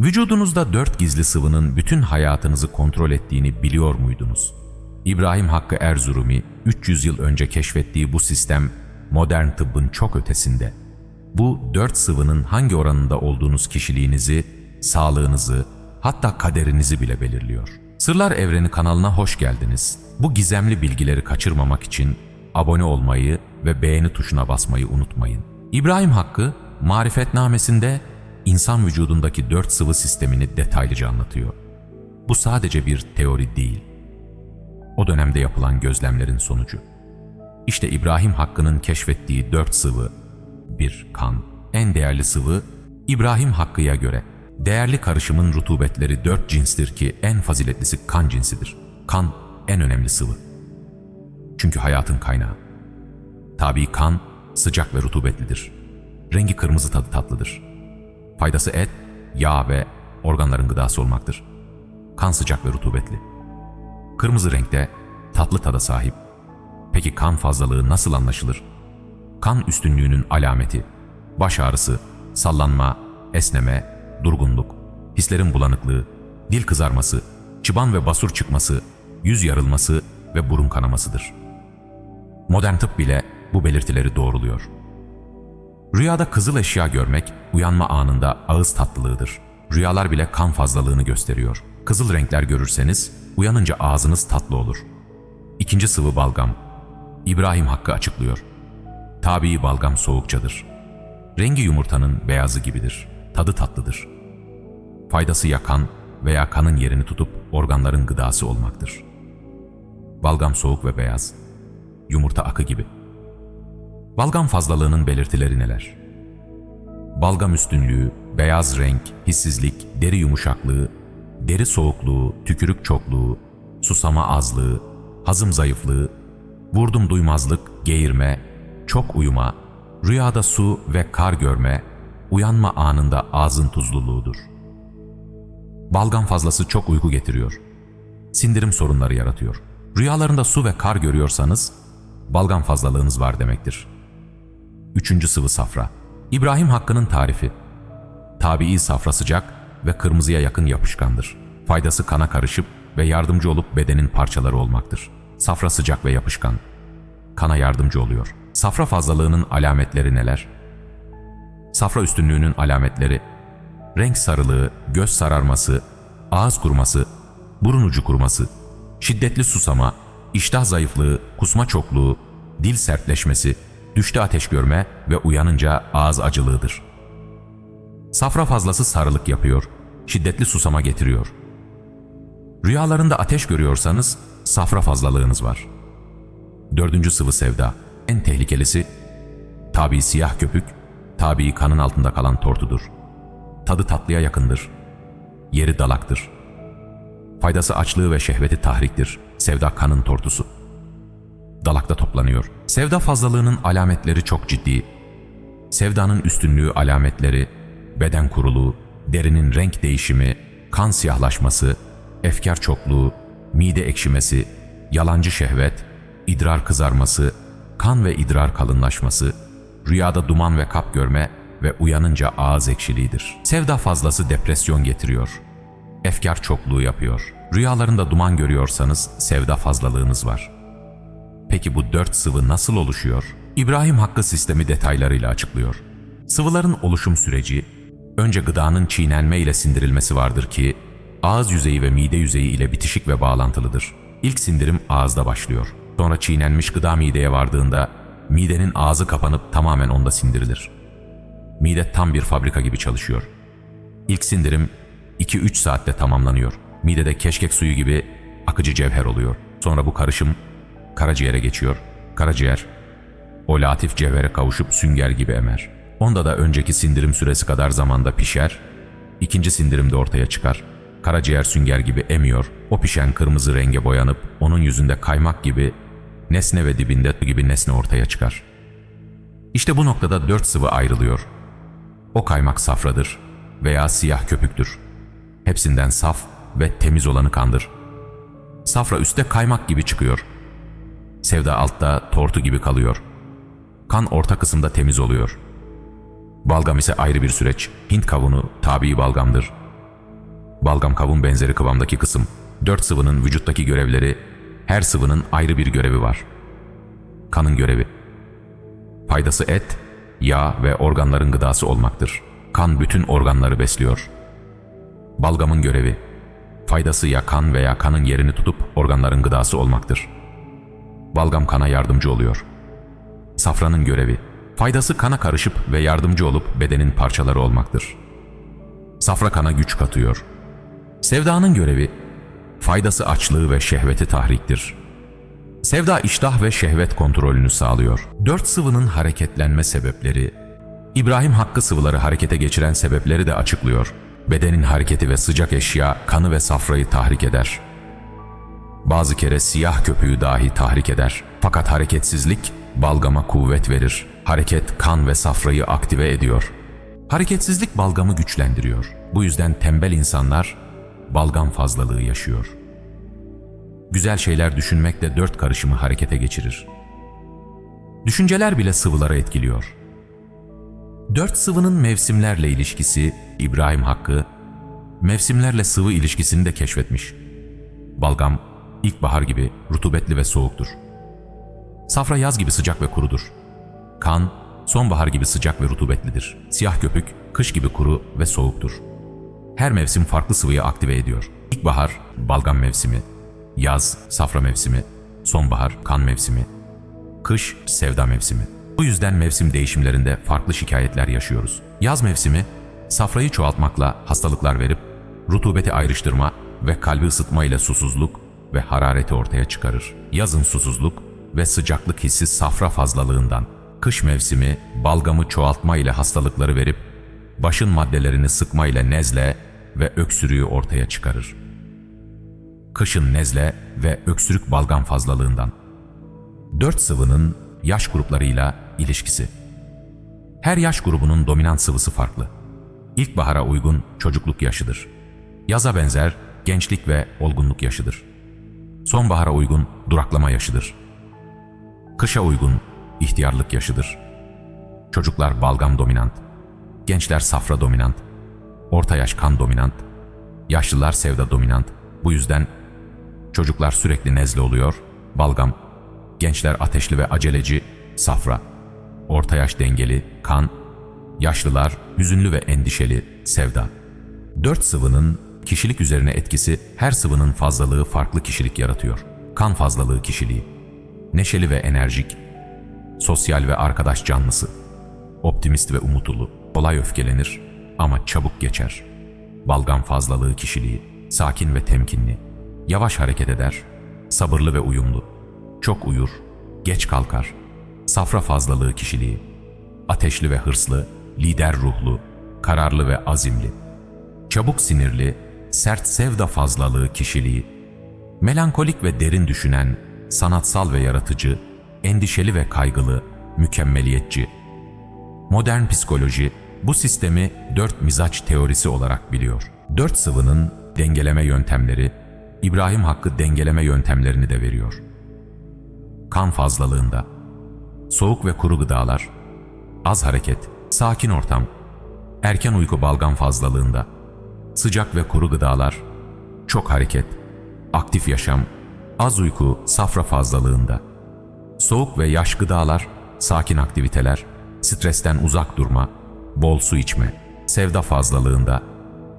Vücudunuzda dört gizli sıvının bütün hayatınızı kontrol ettiğini biliyor muydunuz? İbrahim Hakkı Erzurumi 300 yıl önce keşfettiği bu sistem modern tıbbın çok ötesinde. Bu dört sıvının hangi oranında olduğunuz kişiliğinizi, sağlığınızı, hatta kaderinizi bile belirliyor. Sırlar Evreni kanalına hoş geldiniz. Bu gizemli bilgileri kaçırmamak için abone olmayı ve beğeni tuşuna basmayı unutmayın. İbrahim Hakkı, marifetnamesinde insan vücudundaki dört sıvı sistemini detaylıca anlatıyor. Bu sadece bir teori değil. O dönemde yapılan gözlemlerin sonucu. İşte İbrahim Hakkı'nın keşfettiği dört sıvı. 1. Kan. En değerli sıvı, İbrahim Hakkı'ya göre değerli karışımın rutubetleri dört cinstir ki en faziletlisi kan cinsidir. Kan en önemli sıvı. Çünkü hayatın kaynağı. Tabi kan sıcak ve rutubetlidir. Rengi kırmızı tadı tatlıdır. Faydası et, yağ ve organların gıdası olmaktır. Kan sıcak ve rutubetli. Kırmızı renkte tatlı tada sahip. Peki kan fazlalığı nasıl anlaşılır? Kan üstünlüğünün alameti, baş ağrısı, sallanma, esneme, durgunluk, hislerin bulanıklığı, dil kızarması, çıban ve basur çıkması, yüz yarılması ve burun kanamasıdır. Modern tıp bile bu belirtileri doğruluyor. Rüyada kızıl eşya görmek uyanma anında ağız tatlılığıdır. Rüyalar bile kan fazlalığını gösteriyor. Kızıl renkler görürseniz uyanınca ağzınız tatlı olur. İkinci sıvı balgam. İbrahim Hakkı açıklıyor. Tabii balgam soğukçadır. Rengi yumurtanın beyazı gibidir. Tadı tatlıdır. Faydası yakan veya kanın yerini tutup organların gıdası olmaktır. Balgam soğuk ve beyaz. Yumurta akı gibi. Balgam fazlalığının belirtileri neler? Balgam üstünlüğü, beyaz renk, hissizlik, deri yumuşaklığı, deri soğukluğu, tükürük çokluğu, susama azlığı, hazım zayıflığı, vurdum duymazlık, geğirme, çok uyuma, rüyada su ve kar görme, uyanma anında ağzın tuzluluğudur. Balgam fazlası çok uyku getiriyor. Sindirim sorunları yaratıyor. Rüyalarında su ve kar görüyorsanız, balgam fazlalığınız var demektir. Üçüncü sıvı safra. İbrahim Hakkı'nın tarifi. Tabii safra sıcak ve kırmızıya yakın yapışkandır. Faydası kana karışıp ve yardımcı olup bedenin parçaları olmaktır. Safra sıcak ve yapışkan. Kana yardımcı oluyor. Safra fazlalığının alametleri neler? Safra üstünlüğünün alametleri renk sarılığı, göz sararması, ağız kuruması, burun ucu kuruması, şiddetli susama, iştah zayıflığı, kusma çokluğu, dil sertleşmesi, düşte ateş görme ve uyanınca ağız acılığıdır. Safra fazlası sarılık yapıyor, şiddetli susama getiriyor. Rüyalarında ateş görüyorsanız safra fazlalığınız var. Dördüncü sıvı sevda, en tehlikelisi, tabi siyah köpük, tabi kanın altında kalan tortudur. Tadı tatlıya yakındır. Yeri dalaktır. Faydası açlığı ve şehveti tahriktir. Sevda kanın tortusu. Dalakta toplanıyor. Sevda fazlalığının alametleri çok ciddi. Sevdanın üstünlüğü alametleri, beden kuruluğu, derinin renk değişimi, kan siyahlaşması, efkar çokluğu, mide ekşimesi, yalancı şehvet, idrar kızarması, kan ve idrar kalınlaşması, rüyada duman ve kap görme ve uyanınca ağız ekşiliğidir. Sevda fazlası depresyon getiriyor. Efkar çokluğu yapıyor. Rüyalarında duman görüyorsanız sevda fazlalığınız var. Peki bu dört sıvı nasıl oluşuyor? İbrahim Hakkı sistemi detaylarıyla açıklıyor. Sıvıların oluşum süreci, önce gıdanın çiğnenme ile sindirilmesi vardır ki, ağız yüzeyi ve mide yüzeyi ile bitişik ve bağlantılıdır. İlk sindirim ağızda başlıyor. Sonra çiğnenmiş gıda mideye vardığında, midenin ağzı kapanıp tamamen onda sindirilir. Mide tam bir fabrika gibi çalışıyor. İlk sindirim 2-3 saatte tamamlanıyor. Midede keşkek suyu gibi akıcı cevher oluyor. Sonra bu karışım karaciğere geçiyor. Karaciğer o latif cevhere kavuşup sünger gibi emer. Onda da önceki sindirim süresi kadar zamanda pişer, ikinci sindirimde ortaya çıkar. Karaciğer sünger gibi emiyor, o pişen kırmızı renge boyanıp onun yüzünde kaymak gibi nesne ve dibinde gibi nesne ortaya çıkar. İşte bu noktada dört sıvı ayrılıyor. O kaymak safradır veya siyah köpüktür. Hepsinden saf ve temiz olanı kandır. Safra üstte kaymak gibi çıkıyor. Sevda altta tortu gibi kalıyor. Kan orta kısımda temiz oluyor. Balgam ise ayrı bir süreç. Hint kavunu tabi balgamdır. Balgam kavun benzeri kıvamdaki kısım. Dört sıvının vücuttaki görevleri, her sıvının ayrı bir görevi var. Kanın görevi. Faydası et, yağ ve organların gıdası olmaktır. Kan bütün organları besliyor. Balgamın görevi. Faydası ya kan veya kanın yerini tutup organların gıdası olmaktır. Balgam kana yardımcı oluyor. Safranın görevi. Faydası kana karışıp ve yardımcı olup bedenin parçaları olmaktır. Safra kana güç katıyor. Sevdanın görevi, faydası açlığı ve şehveti tahriktir. Sevda iştah ve şehvet kontrolünü sağlıyor. Dört sıvının hareketlenme sebepleri, İbrahim Hakkı sıvıları harekete geçiren sebepleri de açıklıyor. Bedenin hareketi ve sıcak eşya kanı ve safrayı tahrik eder. Bazı kere siyah köpüğü dahi tahrik eder. Fakat hareketsizlik balgama kuvvet verir. Hareket kan ve safrayı aktive ediyor. Hareketsizlik balgamı güçlendiriyor. Bu yüzden tembel insanlar balgam fazlalığı yaşıyor. Güzel şeyler düşünmek de dört karışımı harekete geçirir. Düşünceler bile sıvılara etkiliyor. Dört sıvının mevsimlerle ilişkisi İbrahim Hakkı, mevsimlerle sıvı ilişkisini de keşfetmiş. Balgam, ilkbahar gibi rutubetli ve soğuktur. Safra yaz gibi sıcak ve kurudur. Kan, sonbahar gibi sıcak ve rutubetlidir. Siyah köpük, kış gibi kuru ve soğuktur. Her mevsim farklı sıvıyı aktive ediyor. İlkbahar, balgam mevsimi, yaz, safra mevsimi, sonbahar, kan mevsimi, kış, sevda mevsimi. Bu yüzden mevsim değişimlerinde farklı şikayetler yaşıyoruz. Yaz mevsimi, safrayı çoğaltmakla hastalıklar verip, rutubeti ayrıştırma ve kalbi ısıtma ile susuzluk ve harareti ortaya çıkarır. Yazın susuzluk ve sıcaklık hissi safra fazlalığından, kış mevsimi balgamı çoğaltma ile hastalıkları verip, başın maddelerini sıkma ile nezle ve öksürüğü ortaya çıkarır. Kışın nezle ve öksürük balgam fazlalığından. Dört sıvının yaş gruplarıyla ilişkisi. Her yaş grubunun dominant sıvısı farklı. İlkbahara uygun çocukluk yaşıdır. Yaza benzer gençlik ve olgunluk yaşıdır. Sonbahara uygun duraklama yaşıdır. Kışa uygun ihtiyarlık yaşıdır. Çocuklar balgam dominant, gençler safra dominant, orta yaş kan dominant, yaşlılar sevda dominant. Bu yüzden çocuklar sürekli nezle oluyor, balgam, gençler ateşli ve aceleci, safra, orta yaş dengeli, kan, yaşlılar hüzünlü ve endişeli, sevda. Dört sıvının kişilik üzerine etkisi her sıvının fazlalığı farklı kişilik yaratıyor. Kan fazlalığı kişiliği, neşeli ve enerjik, sosyal ve arkadaş canlısı, optimist ve umutlu, kolay öfkelenir ama çabuk geçer. Balgam fazlalığı kişiliği, sakin ve temkinli, yavaş hareket eder, sabırlı ve uyumlu, çok uyur, geç kalkar, safra fazlalığı kişiliği, ateşli ve hırslı, lider ruhlu, kararlı ve azimli, çabuk sinirli, sert sevda fazlalığı kişiliği, melankolik ve derin düşünen, sanatsal ve yaratıcı, endişeli ve kaygılı, mükemmeliyetçi. Modern psikoloji bu sistemi dört mizaç teorisi olarak biliyor. Dört sıvının dengeleme yöntemleri, İbrahim Hakkı dengeleme yöntemlerini de veriyor. Kan fazlalığında, soğuk ve kuru gıdalar, az hareket, sakin ortam, erken uyku balgam fazlalığında, sıcak ve kuru gıdalar, çok hareket, aktif yaşam, az uyku safra fazlalığında, soğuk ve yaş gıdalar, sakin aktiviteler, stresten uzak durma, bol su içme, sevda fazlalığında,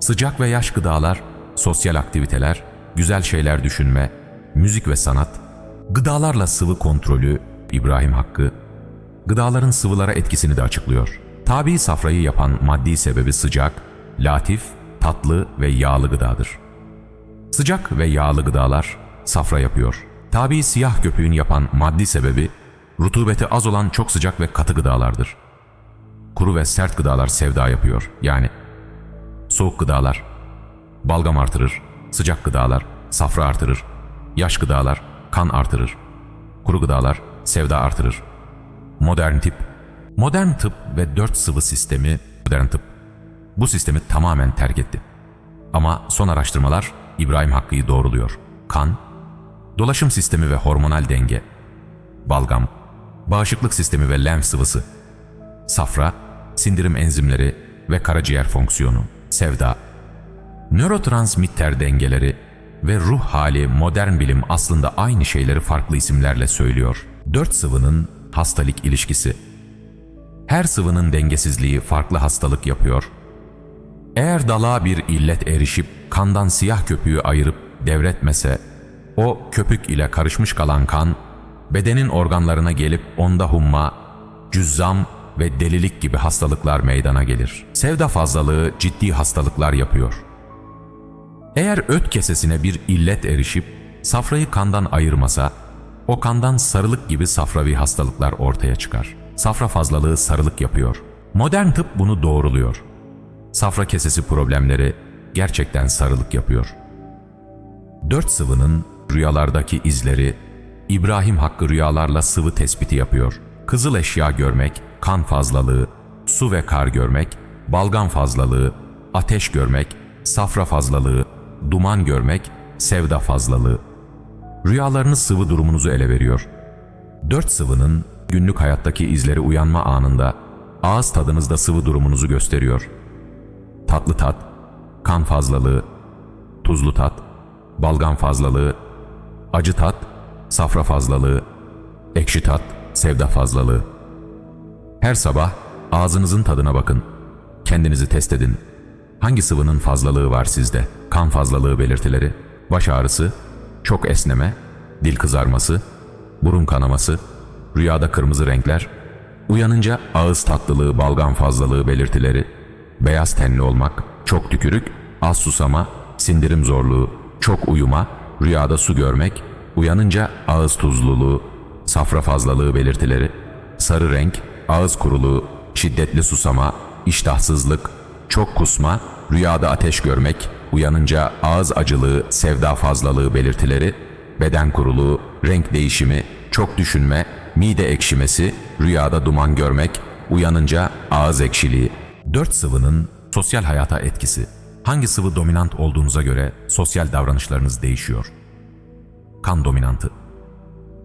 sıcak ve yaş gıdalar, sosyal aktiviteler, güzel şeyler düşünme, müzik ve sanat, gıdalarla sıvı kontrolü, İbrahim Hakkı, gıdaların sıvılara etkisini de açıklıyor. Tabi safrayı yapan maddi sebebi sıcak, latif, tatlı ve yağlı gıdadır. Sıcak ve yağlı gıdalar safra yapıyor. Tabi siyah köpüğün yapan maddi sebebi rutubeti az olan çok sıcak ve katı gıdalardır. Kuru ve sert gıdalar sevda yapıyor. Yani soğuk gıdalar balgam artırır, sıcak gıdalar safra artırır, yaş gıdalar kan artırır, kuru gıdalar sevda artırır. Modern tip Modern tıp ve dört sıvı sistemi modern tıp bu sistemi tamamen terk etti. Ama son araştırmalar İbrahim Hakkı'yı doğruluyor. Kan, dolaşım sistemi ve hormonal denge, balgam, bağışıklık sistemi ve lenf sıvısı, safra, sindirim enzimleri ve karaciğer fonksiyonu, sevda, Nörotransmitter dengeleri ve ruh hali modern bilim aslında aynı şeyleri farklı isimlerle söylüyor. Dört sıvının hastalık ilişkisi. Her sıvının dengesizliği farklı hastalık yapıyor. Eğer dalağa bir illet erişip kandan siyah köpüğü ayırıp devretmese, o köpük ile karışmış kalan kan, bedenin organlarına gelip onda humma, cüzzam ve delilik gibi hastalıklar meydana gelir. Sevda fazlalığı ciddi hastalıklar yapıyor. Eğer öt kesesine bir illet erişip safrayı kandan ayırmasa, o kandan sarılık gibi safravi hastalıklar ortaya çıkar. Safra fazlalığı sarılık yapıyor. Modern tıp bunu doğruluyor. Safra kesesi problemleri gerçekten sarılık yapıyor. Dört sıvının rüyalardaki izleri, İbrahim Hakkı rüyalarla sıvı tespiti yapıyor. Kızıl eşya görmek, kan fazlalığı, su ve kar görmek, balgam fazlalığı, ateş görmek, safra fazlalığı, duman görmek, sevda fazlalığı. Rüyalarınız sıvı durumunuzu ele veriyor. Dört sıvının günlük hayattaki izleri uyanma anında ağız tadınızda sıvı durumunuzu gösteriyor. Tatlı tat, kan fazlalığı, tuzlu tat, balgam fazlalığı, acı tat, safra fazlalığı, ekşi tat, sevda fazlalığı. Her sabah ağzınızın tadına bakın. Kendinizi test edin. Hangi sıvının fazlalığı var sizde? Kan fazlalığı belirtileri, baş ağrısı, çok esneme, dil kızarması, burun kanaması, rüyada kırmızı renkler, uyanınca ağız tatlılığı, balgam fazlalığı belirtileri, beyaz tenli olmak, çok tükürük, az susama, sindirim zorluğu, çok uyuma, rüyada su görmek, uyanınca ağız tuzluluğu, safra fazlalığı belirtileri, sarı renk, ağız kuruluğu, şiddetli susama, iştahsızlık, çok kusma, rüyada ateş görmek, uyanınca ağız acılığı, sevda fazlalığı belirtileri, beden kuruluğu, renk değişimi, çok düşünme, mide ekşimesi, rüyada duman görmek, uyanınca ağız ekşiliği. Dört sıvının sosyal hayata etkisi. Hangi sıvı dominant olduğunuza göre sosyal davranışlarınız değişiyor. Kan dominantı.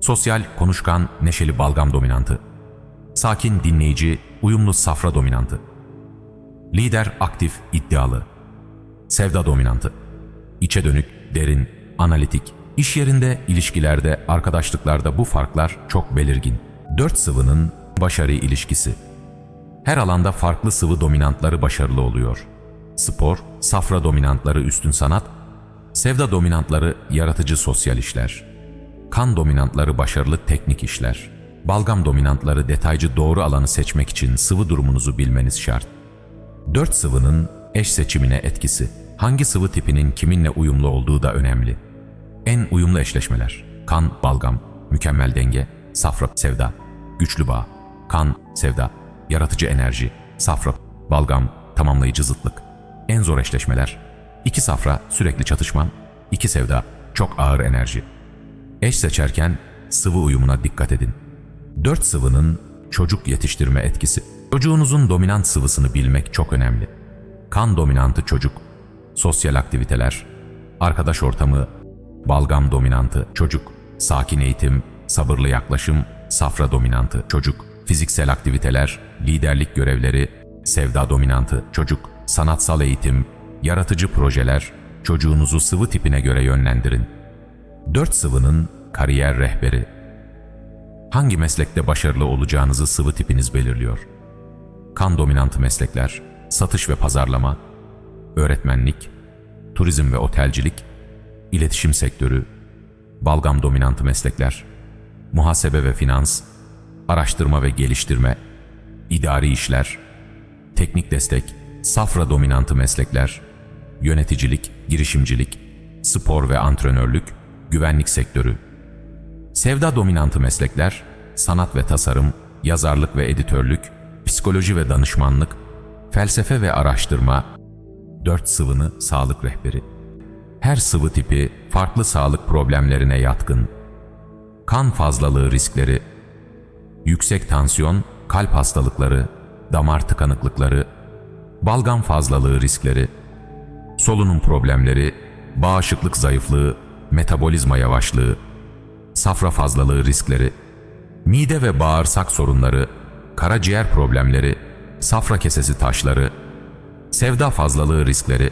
Sosyal, konuşkan, neşeli balgam dominantı. Sakin, dinleyici, uyumlu safra dominantı. Lider, aktif, iddialı. Sevda dominantı. İçe dönük, derin, analitik. İş yerinde, ilişkilerde, arkadaşlıklarda bu farklar çok belirgin. Dört sıvının başarı ilişkisi. Her alanda farklı sıvı dominantları başarılı oluyor. Spor, safra dominantları üstün sanat, sevda dominantları yaratıcı sosyal işler. Kan dominantları başarılı teknik işler. Balgam dominantları detaycı doğru alanı seçmek için sıvı durumunuzu bilmeniz şart. Dört sıvının eş seçimine etkisi. Hangi sıvı tipinin kiminle uyumlu olduğu da önemli. En uyumlu eşleşmeler. Kan, balgam, mükemmel denge, safra, sevda, güçlü bağ, kan, sevda, yaratıcı enerji, safra, balgam, tamamlayıcı zıtlık. En zor eşleşmeler. İki safra, sürekli çatışma, iki sevda, çok ağır enerji. Eş seçerken sıvı uyumuna dikkat edin. Dört sıvının çocuk yetiştirme etkisi. Çocuğunuzun dominant sıvısını bilmek çok önemli. Kan dominantı çocuk, sosyal aktiviteler, arkadaş ortamı, balgam dominantı çocuk, sakin eğitim, sabırlı yaklaşım, safra dominantı çocuk, fiziksel aktiviteler, liderlik görevleri, sevda dominantı çocuk, sanatsal eğitim, yaratıcı projeler, çocuğunuzu sıvı tipine göre yönlendirin. Dört sıvının kariyer rehberi. Hangi meslekte başarılı olacağınızı sıvı tipiniz belirliyor. Kan dominantı meslekler, satış ve pazarlama, öğretmenlik, turizm ve otelcilik, iletişim sektörü, balgam dominantı meslekler, muhasebe ve finans, araştırma ve geliştirme, idari işler, teknik destek, safra dominantı meslekler, yöneticilik, girişimcilik, spor ve antrenörlük, güvenlik sektörü, sevda dominantı meslekler, sanat ve tasarım, yazarlık ve editörlük, psikoloji ve danışmanlık, felsefe ve araştırma, dört sıvını sağlık rehberi. Her sıvı tipi farklı sağlık problemlerine yatkın. Kan fazlalığı riskleri, yüksek tansiyon, kalp hastalıkları, damar tıkanıklıkları, balgam fazlalığı riskleri, solunum problemleri, bağışıklık zayıflığı, metabolizma yavaşlığı, safra fazlalığı riskleri, mide ve bağırsak sorunları, karaciğer problemleri, safra kesesi taşları, sevda fazlalığı riskleri,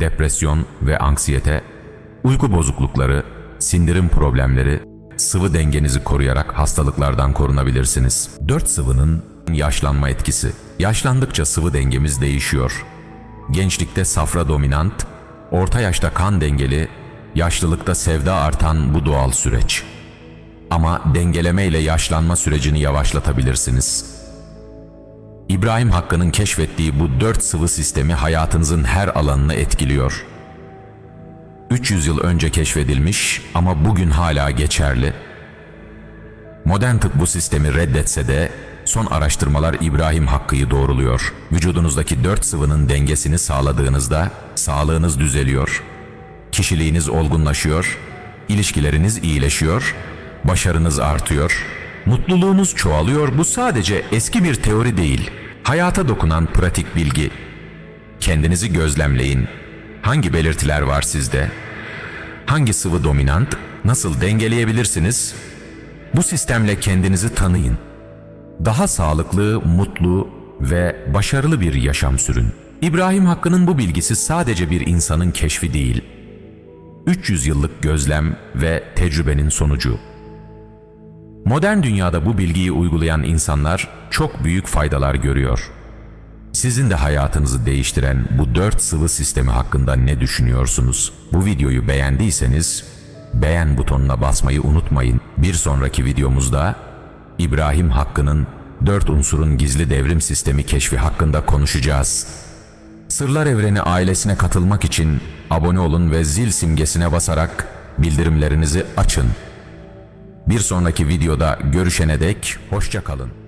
depresyon ve anksiyete, uyku bozuklukları, sindirim problemleri, sıvı dengenizi koruyarak hastalıklardan korunabilirsiniz. 4 sıvının yaşlanma etkisi. Yaşlandıkça sıvı dengemiz değişiyor. Gençlikte safra dominant, orta yaşta kan dengeli, yaşlılıkta sevda artan bu doğal süreç. Ama dengeleme ile yaşlanma sürecini yavaşlatabilirsiniz. İbrahim Hakkı'nın keşfettiği bu dört sıvı sistemi hayatınızın her alanını etkiliyor. 300 yıl önce keşfedilmiş ama bugün hala geçerli. Modern tıp bu sistemi reddetse de son araştırmalar İbrahim Hakkı'yı doğruluyor. Vücudunuzdaki dört sıvının dengesini sağladığınızda sağlığınız düzeliyor. Kişiliğiniz olgunlaşıyor, ilişkileriniz iyileşiyor, başarınız artıyor, mutluluğunuz çoğalıyor. Bu sadece eski bir teori değil, hayata dokunan pratik bilgi. Kendinizi gözlemleyin. Hangi belirtiler var sizde? Hangi sıvı dominant? Nasıl dengeleyebilirsiniz? Bu sistemle kendinizi tanıyın. Daha sağlıklı, mutlu ve başarılı bir yaşam sürün. İbrahim Hakkı'nın bu bilgisi sadece bir insanın keşfi değil, 300 yıllık gözlem ve tecrübenin sonucu. Modern dünyada bu bilgiyi uygulayan insanlar çok büyük faydalar görüyor. Sizin de hayatınızı değiştiren bu dört sıvı sistemi hakkında ne düşünüyorsunuz? Bu videoyu beğendiyseniz beğen butonuna basmayı unutmayın. Bir sonraki videomuzda İbrahim Hakkı'nın dört unsurun gizli devrim sistemi keşfi hakkında konuşacağız. Sırlar Evreni ailesine katılmak için abone olun ve zil simgesine basarak bildirimlerinizi açın. Bir sonraki videoda görüşene dek hoşça kalın.